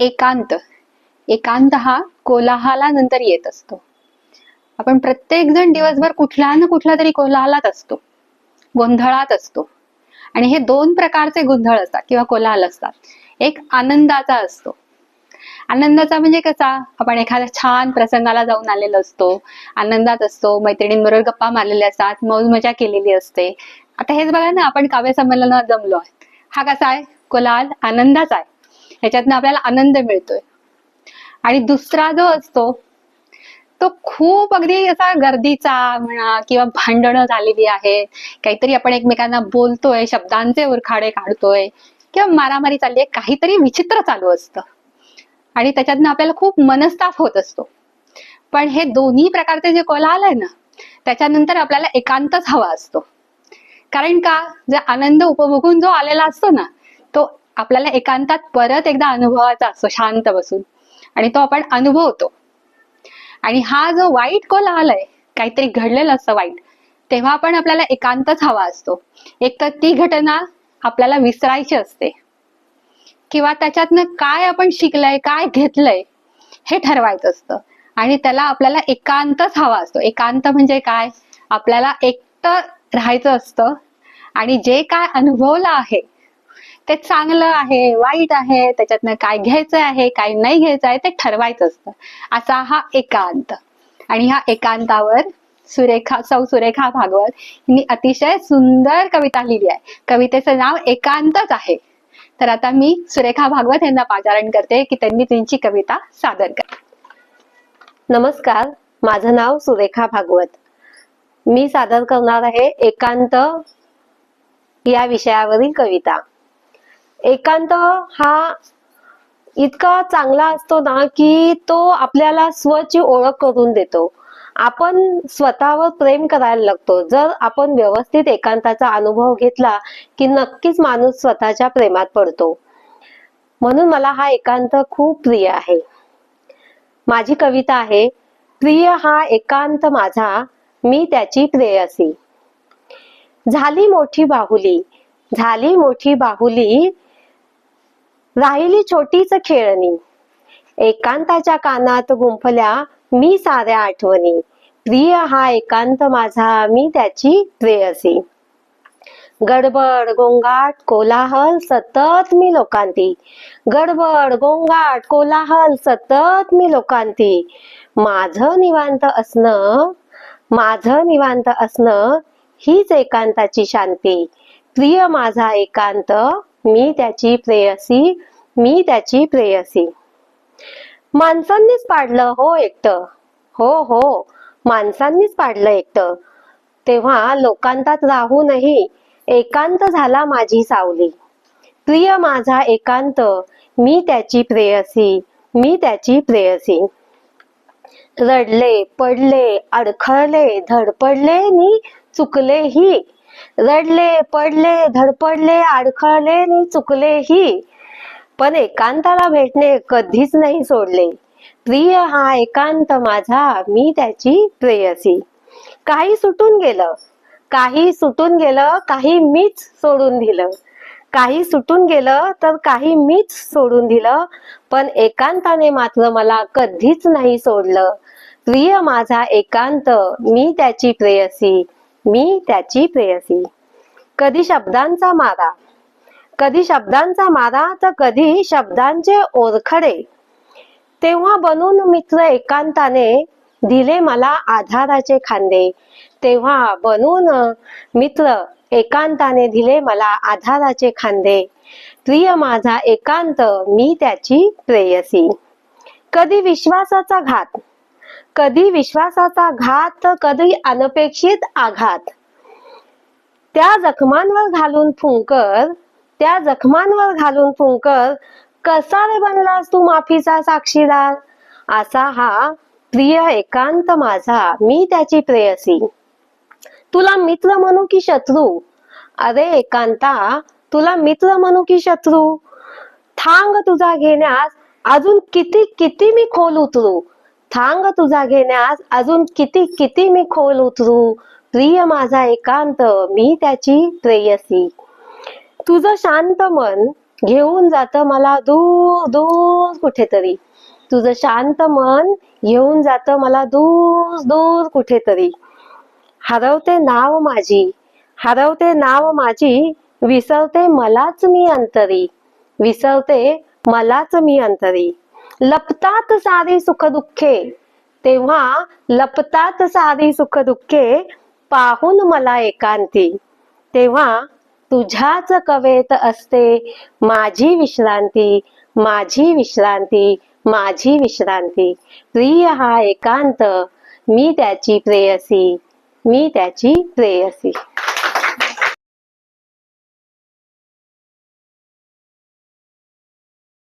एकांत. एकांत हा कोलाहलानंतर येत असतो. आपण प्रत्येक जण दिवसभर कुठल्या ना कुठल्या तरी कोलाहलात असतो. गोंधळात असतो. आणि हे दोन प्रकारचे गोंधळ असतात किंवा कोलाहल असतात. एक आनंदाचा असतो. आनंदाचा म्हणजे कसा? आपण एखाद्या छान प्रसंगाला जाऊन आलेलो असतो. आनंदात असतो. मैत्रिणींबरोबर गप्पा मारलेल्या असतात. मौज मजा केलेली असते. आता हेच बघा ना आपण काव्य संमेलनात जमलो आहे हा कसा आहे? कोलाहल आनंदाचा आहे. ह्याच्यातनं आपल्याला आनंद मिळतोय. आणि दुसरा जो असतो तो खूप अगदी असा गर्दीचा म्हणा किंवा भांडणं झालेली आहेत. काहीतरी आपण एकमेकांना बोलतोय शब्दांचे उरखाडे काढतोय किंवा मारामारी चालली आहे काहीतरी विचित्र चालू असतं. आणि त्याच्यातनं आपल्याला खूप मनस्ताप होत असतो. पण हे दोन्ही प्रकारचे जे कोलाहल आहे ना त्याच्यानंतर आपल्याला एकांतच हवा असतो. कारण का? जे आनंद उपभोगून जो आलेला असतो ना तो आपल्याला एकांतात परत एकदा अनुभवाचा असतो शांत बसून. आणि तो आपण अनुभवतो. आणि हा जो वाईट कोलाहल आलाय काहीतरी घडलेलं असतं वाईट तेव्हा आपण आपल्याला एकांतच हवा असतो. एक तर ती घटना आपल्याला विसरायची असते. किंवा त्याच्यातनं काय आपण शिकलंय काय घेतलंय हे ठरवायचं असतं. आणि त्याला आपल्याला एकांतच हवा असतो. एकांत म्हणजे काय? आपल्याला एकटं राहायचं असतं. आणि जे काय अनुभवलं आहे ते चांगलं आहे वाईट आहे त्याच्यातनं काय घ्यायचं आहे काय नाही घ्यायचं आहे ते ठरवायचं असतं. असा हा एकांत. आणि ह्या एकांतावर सुरेखा सौ सुरेखा भागवत हिने अतिशय सुंदर कविता लिहिली आहे. कवितेचं नाव एकांतच आहे. तर आता मी सुरेखा भागवत यांना पाचारण करते की त्यांनी त्यांची कविता सादर कर नमस्कार माझं नाव सुरेखा भागवत. मी सादर करणार आहे एकांत या विषयावरील कविता. एकांत हा इतका चांगला असतो ना की तो आपल्याला स्वची ओळख करून देतो. आपण स्वतःवर प्रेम करायला लागतो. जर आपण व्यवस्थित एकांताचा अनुभव घेतला की नक्कीच माणूस स्वतःच्या प्रेमात पडतो. म्हणून मला हा एकांत खूप प्रिय आहे. माझी कविता आहे प्रिय हा एकांत माझा मी त्याची प्रेयसी. झाली मोठी बाहुली झाली मोठी बाहुली राहिली छोटीच खेळणी. एकांताच्या कानात गुंफल्या मी साऱ्या आठवणी. प्रिय हा एकांत माझा मी त्याची प्रेयसी गडबड गोंगाट कोलाहल सतत मी लोकांती. गडबड गोंगाट कोलाहल सतत मी लोकांती. माझं निवांत असणं माझं निवांत असणं हीच एकांताची शांती. प्रिय माझा एकांत मी त्याची प्रेयसी मी त्याची प्रेयसी. माणसांनीच पाडलं हो एकट. हो हो माणसांनीच पाडलं एकट. तेव्हा लोकांतात राहूनही एकांत झाला माझी सावली. प्रिय माझा एकांत मी त्याची प्रेयसी मी त्याची प्रेयसी. रडले पडले अडखळले धडपडले नि चुकलेही रडले पडले धडपडले अडखळले आणि चुकलेही. पण एकांताला भेटणे कधीच नाही सोडले. प्रिय हा एकांत माझा मी त्याची प्रेयसी. काही सुटून गेलं. काही सुटून गेलं काही मीच सोडून दिलं. काही सुटून गेलं तर काही मीच सोडून दिलं. पण एकांताने मात्र मला कधीच नाही सोडलं. प्रिय माझा एकांत मी त्याची प्रेयसी. मी त्याची प्रेयसी. कधी शब्दांचा मारा कधी शब्दांचा मारा तर कधी शब्दांचे ओरखडे. तेव्हा बनून मित्र एकांताने दिले मला आधाराचे खांदे. तेव्हा बनून मित्र एकांताने दिले मला आधाराचे खांदे. प्रिय माझा एकांत मी त्याची प्रेयसी. कधी विश्वासाचा घात. कधी विश्वासाचा घात तर कधी अनपेक्षित आघात. त्या जखमांवर घालून फुंकर त्या जखमांवर घालून फुंकर कसा रे बनलास तू माफीचा साक्षीदार? असा हा प्रिय एकांत माझा मी त्याची प्रेयसी. तुला मित्र म्हणू की शत्रू? अरे एकांता तुला मित्र म्हणू की शत्रू? थांग तुझा घेण्यास अजून किती किती मी खोल उतरू? थांग तुझा घेण्यास अजून किती किती मी खोल उतरू? प्रिय माझा एकांत मी त्याची प्रेयसी तुझं शांत मन घेऊन जात मला दूर दूर कुठेतरी. तुझं शांत मन घेऊन जात मला दूर दूर कुठेतरी. हरवते नाव माझी हरवते नाव माझी विसरते मलाच मी अंतरी. विसरते मलाच मी अंतरी. लपतात सारी सुख दुःखे. तेव्हा लपतात सारी सुख दुःखे पाहून मला एकांती. तेव्हा तुझ्याच कवेत असते माझी विश्रांती माझी विश्रांती माझी विश्रांती. प्रिय हा एकांत मी त्याची प्रेयसी मी त्याची प्रेयसी.